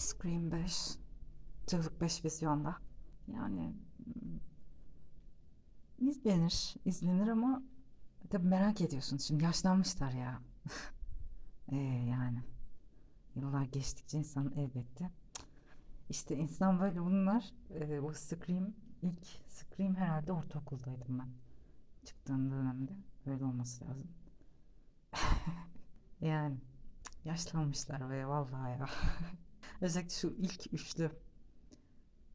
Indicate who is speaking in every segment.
Speaker 1: Scream 5. Çığlık 5 vizyonda. Yani mm, izlenir, izlenir ama tabii merak ediyorsun. Şimdi yaşlanmışlar ya. Ee, yani yıllar geçtikçe insan elbette. İşte insan böyle bunlar. E, o Scream, ilk Scream herhalde ortaokuldaydım ben. Çıktığım dönemde. Öyle olması lazım. Yani yaşlanmışlar ve vallahi ya. Özellikle şu ilk üçlü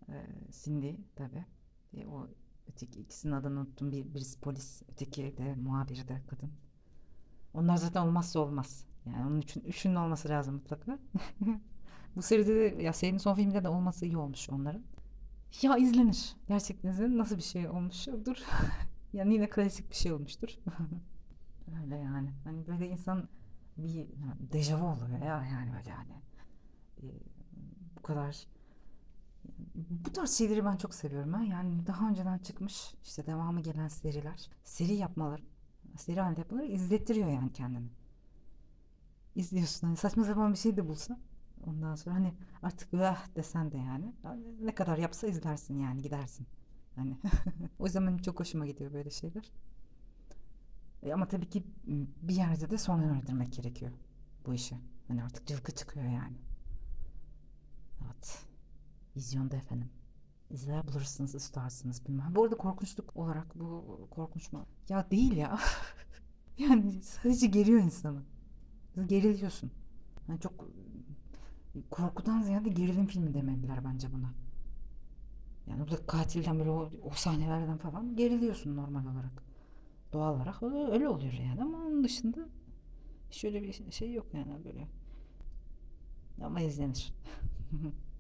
Speaker 1: e, Cindy tabii. E, o öteki ikisinin adını unuttum. Bir, birisi polis, öteki de muhabir de kadın. Onlar zaten olmazsa olmaz. Yani onun için üçünün olması lazım mutlaka. Bu seride de ya serinin son filminde de olması iyi olmuş onların. Ya izlenir. Gerçekten izlenir. Nasıl bir şey olmuştur? yani yine klasik bir şey olmuştur. Öyle yani. Hani böyle insan bir yani dejavu oluyor ya yani böyle yani. Ee, bu kadar bu tarz şeyleri ben çok seviyorum ha. Yani daha önceden çıkmış işte devamı gelen seriler, seri yapmalar, seri halinde yapmaları izlettiriyor yani kendini. İzliyorsun hani saçma sapan bir şey de bulsa ondan sonra hani artık vah desen de yani ne kadar yapsa izlersin yani gidersin. Hani o benim çok hoşuma gidiyor böyle şeyler. E ama tabii ki bir yerde de sona erdirmek gerekiyor bu işi. Hani artık cılkı çıkıyor yani. Evet. Vizyonda efendim. İzler bulursunuz, istersiniz bilmem. Bu arada korkunçluk olarak bu korkunç mu? Ya değil ya. yani sadece geriyor insanı. Geriliyorsun. Yani çok korkudan ziyade gerilim filmi demeliler bence buna. Yani burada katilden böyle o, o sahnelerden falan geriliyorsun normal olarak. Doğal olarak öyle oluyor yani ama onun dışında şöyle bir şey yok yani böyle. Ama izlenir. mm-hmm.